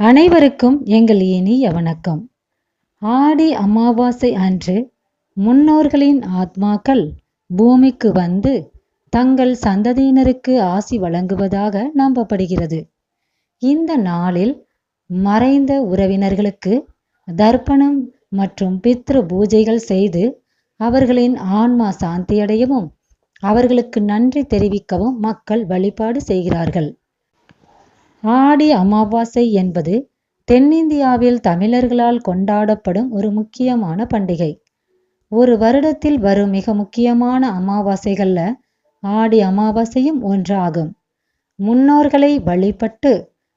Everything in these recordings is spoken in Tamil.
அனைவருக்கும் எங்கள் இனிய வணக்கம். ஆடி அமாவாசை அன்று முன்னோர்களின் ஆத்மாக்கள் பூமிக்கு வந்து தங்கள் சந்ததியினருக்கு ஆசி வழங்குவதாக நம்பப்படுகிறது. இந்த நாளில் மறைந்த உறவினர்களுக்கு தர்ப்பணம் மற்றும் பித்ரு பூஜைகள் செய்து அவர்களின் ஆன்மா சாந்தியடையவும் அவர்களுக்கு நன்றி தெரிவிக்கவும் மக்கள் வழிபாடு செய்கிறார்கள். ஆடி அமாவாசை என்பது தென்னிந்தியாவில் தமிழர்களால் கொண்டாடப்படும் ஒரு முக்கியமான பண்டிகை. ஒரு வருடத்தில் வரும் மிக முக்கியமான அமாவாசைகள்ல ஆடி அமாவாசையும் ஒன்றாகும். முன்னோர்களை வழிபட்டு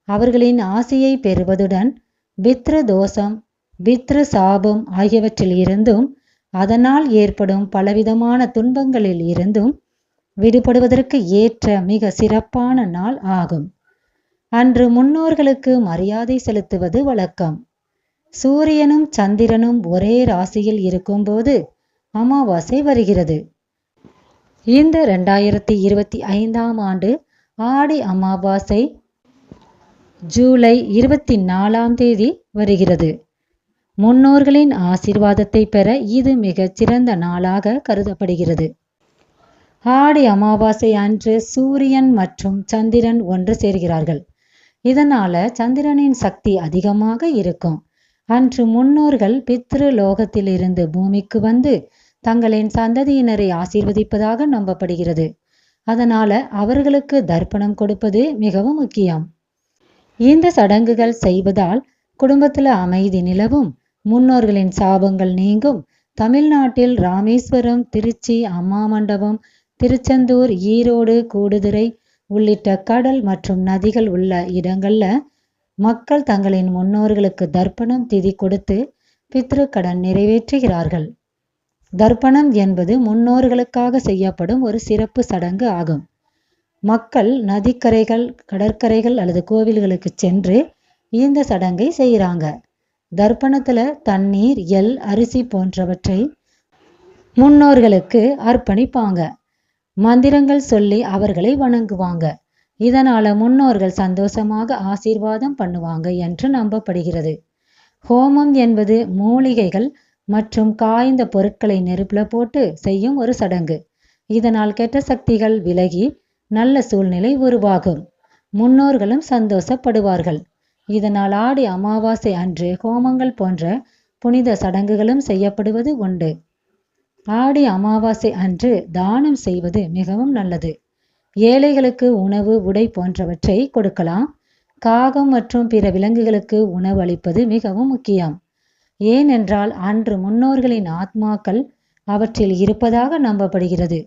அவர்களின் ஆசையை பெறுவதுடன் பித்ரு தோஷம் பித்ரு சாபம் ஆகியவற்றில் இருந்தும் அதனால் ஏற்படும் பலவிதமான துன்பங்களில் இருந்தும் விடுபடுவதற்கு ஏற்ற மிக சிறப்பான நாள் ஆகும். அன்று முன்னோர்களுக்கு மரியாதை செலுத்துவது வழக்கம். சூரியனும் சந்திரனும் ஒரே ராசியில் இருக்கும்போது அமாவாசை வருகிறது. இந்த ரெண்டாயிரத்தி இருபத்தி ஐந்தாம் ஆண்டு ஆடி அமாவாசை ஜூலை இருபத்தி நாலாம் தேதி வருகிறது. முன்னோர்களின் ஆசிர்வாதத்தை பெற இது மிகச் சிறந்த நாளாக கருதப்படுகிறது. ஆடி அமாவாசை அன்று சூரியன் மற்றும் சந்திரன் ஒன்று சேர்கிறார்கள். இதனால சந்திரனின் சக்தி அதிகமாக இருக்கும். அன்று முன்னோர்கள் பித்ரு லோகத்திலிருந்து பூமிக்கு வந்து தங்களின் சந்ததியினரை ஆசீர்வதிப்பதாக நம்பப்படுகிறது. அதனால அவர்களுக்கு தர்ப்பணம் கொடுப்பது மிகவும் முக்கியம். இந்த சடங்குகள் செய்வதால் குடும்பத்தில் அமைதி நிலவும் முன்னோர்களின் சாபங்கள் நீங்கும். தமிழ்நாட்டில் ராமேஸ்வரம் திருச்சி அம்மா மண்டபம் திருச்செந்தூர் ஈரோடு கூடுதுறை உள்ளிட்ட கடல் மற்றும் நதிகள் உள்ள இடங்கள்ல மக்கள் தங்களின் முன்னோர்களுக்கு தர்ப்பணம் திதி கொடுத்து பித்ருக்கடன் நிறைவேற்றுகிறார்கள். தர்ப்பணம் என்பது முன்னோர்களுக்காக செய்யப்படும் ஒரு சிறப்பு சடங்கு ஆகும். மக்கள் நதிக்கரைகள் கடற்கரைகள் அல்லது கோவில்களுக்கு சென்று இந்த சடங்கை செய்கிறாங்க. தர்ப்பணத்துல தண்ணீர் எல் அரிசி போன்றவற்றை முன்னோர்களுக்கு அர்ப்பணிப்பாங்க. மந்திரங்கள் சொல்லி அவர்களை வணங்குவாங்க. இதனால முன்னோர்கள் சந்தோஷமாக ஆசீர்வாதம் பண்ணுவாங்க என்று நம்பப்படுகிறது. ஹோமம் என்பது மூலிகைகள் மற்றும் காய்ந்த பொருட்களை நெருப்புல போட்டு செய்யும் ஒரு சடங்கு. இதனால் கெட்ட சக்திகள் விலகி நல்ல சூழ்நிலை உருவாகும். முன்னோர்களும் சந்தோஷப்படுவார்கள். இதனால் ஆடி அமாவாசை அன்று ஹோமங்கள் போன்ற புனித சடங்குகளும் செய்யப்படுவது உண்டு. ஆடி அமாவாசை அன்று தானம் செய்வது மிகவும் நல்லது. ஏழைகளுக்கு உணவு உடை போன்றவற்றை கொடுக்கலாம். காகம் மற்றும் பிற விலங்குகளுக்கு உணவு அளிப்பது மிகவும் முக்கியம். ஏனென்றால் அன்று முன்னோர்களின் ஆத்மாக்கள் அவற்றில் இருப்பதாக நம்பப்படுகிறது.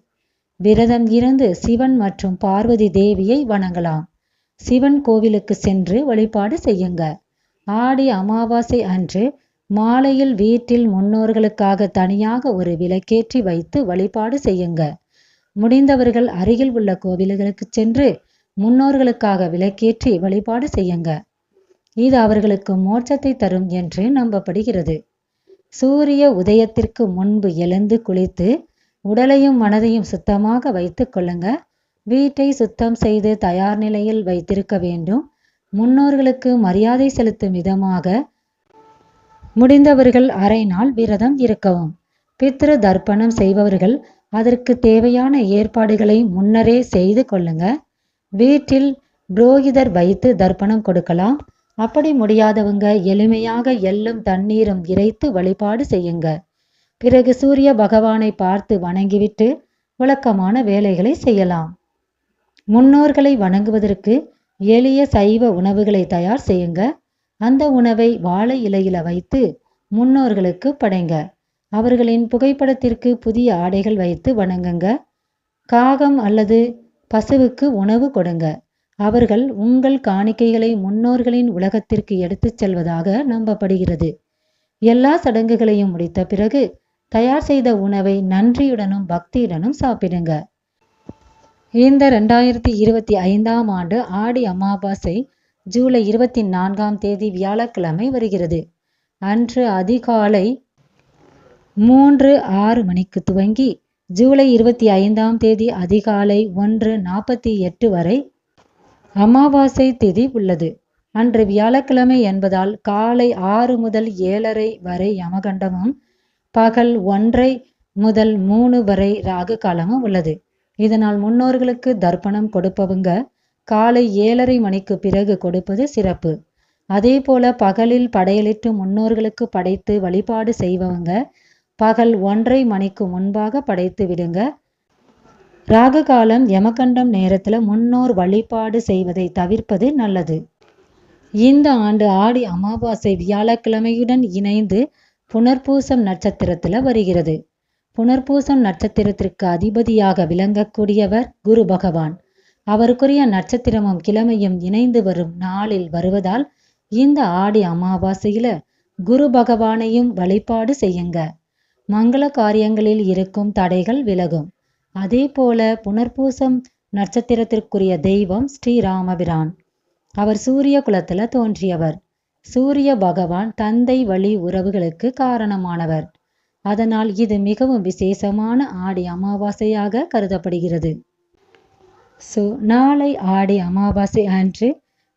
விரதம் இருந்து சிவன் மற்றும் பார்வதி தேவியை வணங்கலாம். சிவன் கோவிலுக்கு சென்று வழிபாடு செய்யுங்க. ஆடி அமாவாசை அன்று மாலையில் வீட்டில் முன்னோர்களுக்காக தனியாக ஒரு விளக்கேற்றி வைத்து வழிபாடு செய்யுங்க. முடிந்தவர்கள் அருகில் உள்ள கோவில்களுக்கு சென்று முன்னோர்களுக்காக விளக்கேற்றி வழிபாடு செய்யுங்க. இது அவர்களுக்கு மோட்சத்தை தரும் என்று நம்பப்படுகிறது. சூரிய உதயத்திற்கு முன்பு எழுந்து குளித்து உடலையும் மனதையும் சுத்தமாக வைத்து கொள்ளுங்க. வீட்டை சுத்தம் செய்து தயார் நிலையில் வைத்திருக்க வேண்டும். முன்னோர்களுக்கு மரியாதை செலுத்தும் விதமாக முடிந்தவர்கள் அரை நாள் விரதம் இருக்கவும். பித்ரு தர்ப்பணம் செய்பவர்கள் அதற்கு தேவையான ஏற்பாடுகளை முன்னரே செய்து கொள்ளுங்க. வீட்டில் புரோகிதர் வைத்து தர்ப்பணம் கொடுக்கலாம். அப்படி முடியாதவங்க எளிமையாக எள்ளும் தண்ணீரும் இறைத்து வழிபாடு செய்யுங்க. பிறகு சூரிய பகவானை பார்த்து வணங்கிவிட்டு வழக்கமான வேலைகளை செய்யலாம். முன்னோர்களை வணங்குவதற்கு எளிய சைவ உணவுகளை தயார் செய்யுங்க. அந்த உணவை வாழை இலையில வைத்து முன்னோர்களுக்கு படைங்க. அவர்களின் புகைப்படத்திற்கு புதிய ஆடைகள் வைத்து வணங்குங்க. காகம் அல்லது பசுவுக்கு உணவு கொடுங்க. அவர்கள் உங்கள் காணிக்கைகளை முன்னோர்களின் உலகத்திற்கு எடுத்துச் செல்வதாக நம்பப்படுகிறது. எல்லா சடங்குகளையும் முடித்த பிறகு தயார் செய்த உணவை நன்றியுடனும் பக்தியுடனும் சாப்பிடுங்க. இந்த ரெண்டாயிரத்தி இருபத்தி ஐந்தாம் ஆண்டு ஆடி அமாவாசை ஜூலை இருபத்தி நான்காம் தேதி வியாழக்கிழமை வருகிறது. அன்று அதிகாலை மூன்று ஆறு மணிக்கு துவங்கி ஜூலை இருபத்தி ஐந்தாம் தேதி அதிகாலை ஒன்று நாற்பத்தி எட்டு வரை அமாவாசை திதி உள்ளது. அன்று வியாழக்கிழமை என்பதால் காலை ஆறு முதல் ஏழரை வரை யமகண்டமும் பகல் ஒன்றை முதல் மூணு வரை ராகு காலமும் உள்ளது. இதனால் முன்னோர்களுக்கு தர்ப்பணம் கொடுப்பவங்க காலை ஏழரை மணிக்கு பிறகு கொடுப்பது சிறப்பு. அதேபோல பகலில் படையலிட்டு முன்னோர்களுக்கு படைத்து வழிபாடு செய்பவங்க பகல் ஒன்றை மணிக்கு முன்பாக படைத்து விடுங்க. ராகு காலம் யமகண்டம் நேரத்தில் முன்னோர் வழிபாடு செய்வதை தவிர்ப்பது நல்லது. இந்த ஆண்டு ஆடி அமாவாசை வியாழக்கிழமையுடன் இணைந்து புனர்பூசம் நட்சத்திரத்தில் வருகிறது. புனர்பூசம் நட்சத்திரத்திற்கு அதிபதியாக விளங்கக்கூடியவர் குரு பகவான். அவருக்குரிய நட்சத்திரமும் கிழமையும் இணைந்து வரும் நாளில் வருவதால் இந்த ஆடி அமாவாசையில குரு பகவானையும் வழிபாடு செய்யுங்க. மங்கள காரியங்களில் இருக்கும் தடைகள் விலகும். அதே போல புனர்பூசம் நட்சத்திரத்திற்குரிய தெய்வம் ஸ்ரீராமபிரான் அவர் சூரிய குலத்துல தோன்றியவர். சூரிய பகவான் தந்தை வழி உறவுகளுக்கு காரணமானவர். அதனால் இது மிகவும் விசேஷமான ஆடி அமாவாசையாக கருதப்படுகிறது. ஸோ நாளை ஆடி அமாவாசை அன்று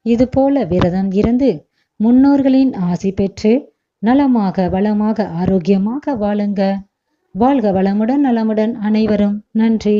இதுபோல விரதம் இருந்து முன்னோர்களின் ஆசி பெற்று நலமாக வளமாக ஆரோக்கியமாக வாழுங்க. வாழ்க வளமுடன் நலமுடன் அனைவரும். நன்றி.